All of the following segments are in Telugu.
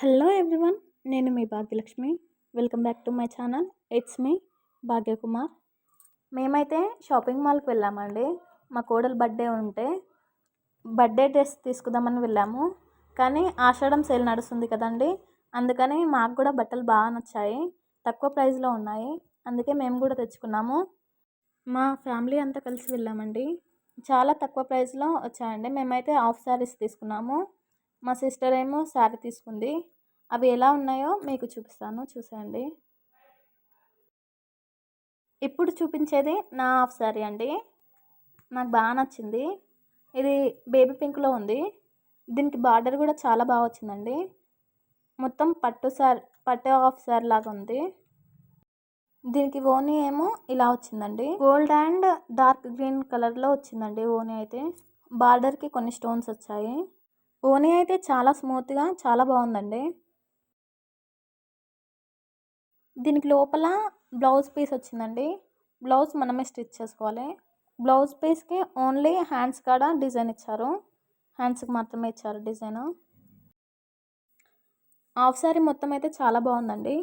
హలో ఎవ్రీవన్ నేను మీ Bhagyalakshmi. Welcome back to my channel it's me Bhagyakumar. మేమైతే షాపింగ్ మాల్కి వెళ్ళామండి. మా కోడలు బర్త్డే ఉంటే బర్త్డే డ్రెస్ తీసుకుందామని వెళ్ళాము. కానీ ఆషాఢం సేల్ నడుస్తుంది కదండి. అందుకని మాకు కూడా బట్టలు బాగా నచ్చాయి. తక్కువ ప్రైస్లో ఉన్నాయి. అందుకే మేము కూడా తెచ్చుకున్నాము. మా ఫ్యామిలీ అంతా కలిసి వెళ్ళామండి. చాలా తక్కువ ప్రైస్లో వచ్చాయండి. మేమైతే హాఫ్ శారీస్ తీసుకున్నాము. మా సిస్టర్ ఏమో శారీ తీసుకుంది. అవి ఎలా ఉన్నాయో మీకు చూపిస్తాను. చూసేయండి. ఇప్పుడు చూపించేది నా హాఫ్ శారీ అండి. నాకు బాగా నచ్చింది. ఇది బేబీ పింక్లో ఉంది. దీనికి బార్డర్ కూడా చాలా బాగా వచ్చిందండి. మొత్తం పట్టు శారీ పట్టు హాఫ్ శారీ లాగా ఉంది. దీనికి ఓని ఏమో ఇలా వచ్చిందండి. గోల్డ్ అండ్ డార్క్ గ్రీన్ కలర్లో వచ్చిందండి ఓని అయితే. బార్డర్కి కొన్ని స్టోన్స్ వచ్చాయి. ఓనీ అయితే చాలా స్మూత్గా చాలా బాగుందండి దీనికి లోపల బ్లౌజ్ పీస్ వచ్చిందండి. బ్లౌజ్ మనమే స్టిచ్ చేసుకోవాలి. బ్లౌజ్ పీస్కి ఓన్లీ హ్యాండ్స్ కాడ డిజైన్ ఇచ్చారు. హ్యాండ్స్కి మాత్రమే ఇచ్చారు డిజైన్. హాఫ్ శారీ మొత్తం అయితే చాలా బాగుందండి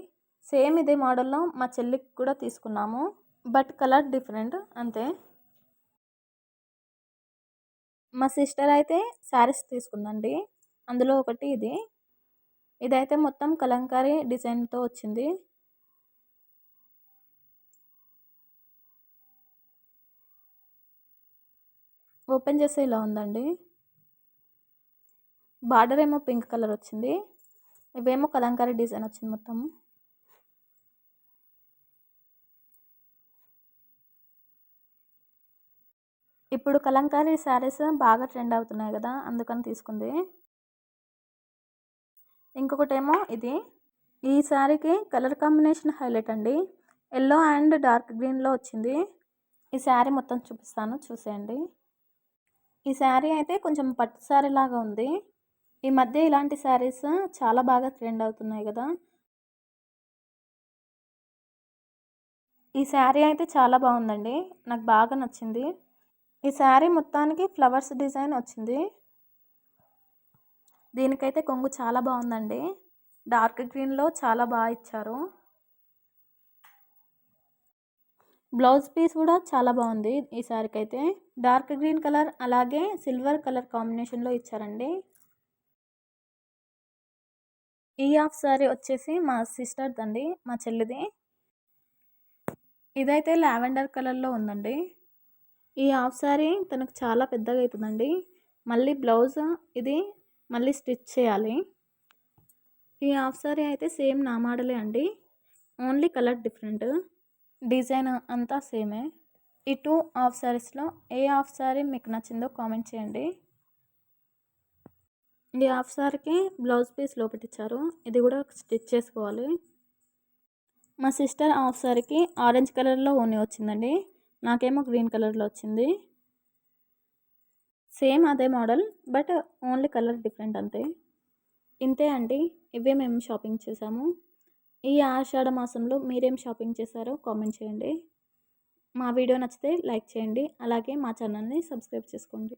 సేమ్ ఇదే మోడల్లో మా చెల్లికి కూడా తీసుకున్నాము. బట్ కలర్ డిఫరెంట్ అంతే. మా సిస్టర్ అయితే శారీస్ తీసుకుందండి. అందులో ఒకటి ఇది. ఇదైతే మొత్తం కలంకారీ డిజైన్తో వచ్చింది. ఓపెన్ చేస్తే ఇలా ఉందండి. బార్డర్ ఏమో పింక్ కలర్ వచ్చింది. ఇవేమో కలంకారీ డిజైన్ వచ్చింది మొత్తం. ఇప్పుడు కలంకారీ శారీస్ బాగా ట్రెండ్ అవుతున్నాయి కదా అందుకని తీసుకుంది. ఇంకొకటేమో ఇది. ఈ శారీకి కలర్ కాంబినేషన్ హైలైట్ అండి. ఎల్లో అండ్ డార్క్ గ్రీన్లో వచ్చింది. ఈ శారీ మొత్తం చూపిస్తాను చూసేయండి. ఈ శారీ అయితే కొంచెం పట్టు శారీ లాగా ఉంది. ఈ మధ్య ఇలాంటి శారీస్ చాలా బాగా ట్రెండ్ అవుతున్నాయి కదా. ఈ శారీ అయితే చాలా బాగుందండి. నాకు బాగా నచ్చింది. ఈ శారీ మొత్తానికి ఫ్లవర్స్ డిజైన్ వచ్చింది. దీనికైతే కొంగు చాలా బాగుందండి. డార్క్ గ్రీన్లో చాలా బాగా ఇచ్చారు. బ్లౌజ్ పీస్ కూడా చాలా బాగుంది ఈ శారీకి అయితే డార్క్ గ్రీన్ కలర్ అలాగే సిల్వర్ కలర్ కాంబినేషన్లో ఇచ్చారండి. ఈ హాఫ్ శారీ వచ్చేసి మా సిస్టర్ది మా చెల్లిది. ఇదైతే లావెండర్ కలర్లో ఉందండి. ఈ హాఫ్ శారీ తనకు చాలా పెద్దగా అవుతుందండి మళ్ళీ బ్లౌజ్ ఇది మళ్ళీ స్టిచ్ చేయాలి. ఈ హాఫ్ శారీ అయితే సేమ్ నా మోడలే అండి. Only colour different. డిజైన్ అంతా సేమే. ఈ టూ హాఫ్ శారీస్లో ఏ హాఫ్ శారీ మీకు నచ్చిందో కామెంట్ చేయండి. ఈ హాఫ్ శారీకి బ్లౌజ్ పీస్ లోపెట్టించారు ఇది కూడా స్టిచ్ చేసుకోవాలి. మా సిస్టర్ హాఫ్ శారీకి ఆరెంజ్ కలర్లో ఓని వచ్చిందండి. నాకేమో గ్రీన్ కలర్లో వచ్చింది. సేమ్ అదే model but only colour different అంతే. ఇంతే అండి. ఇవే మేము షాపింగ్ చేసాము. ఈ ఆషాఢ మాసంలో మీరేం షాపింగ్ చేశారో కామెంట్ చేయండి. మా వీడియో నచ్చితే లైక్ చేయండి. అలాగే మా ఛానల్ని సబ్స్క్రైబ్ చేసుకోండి.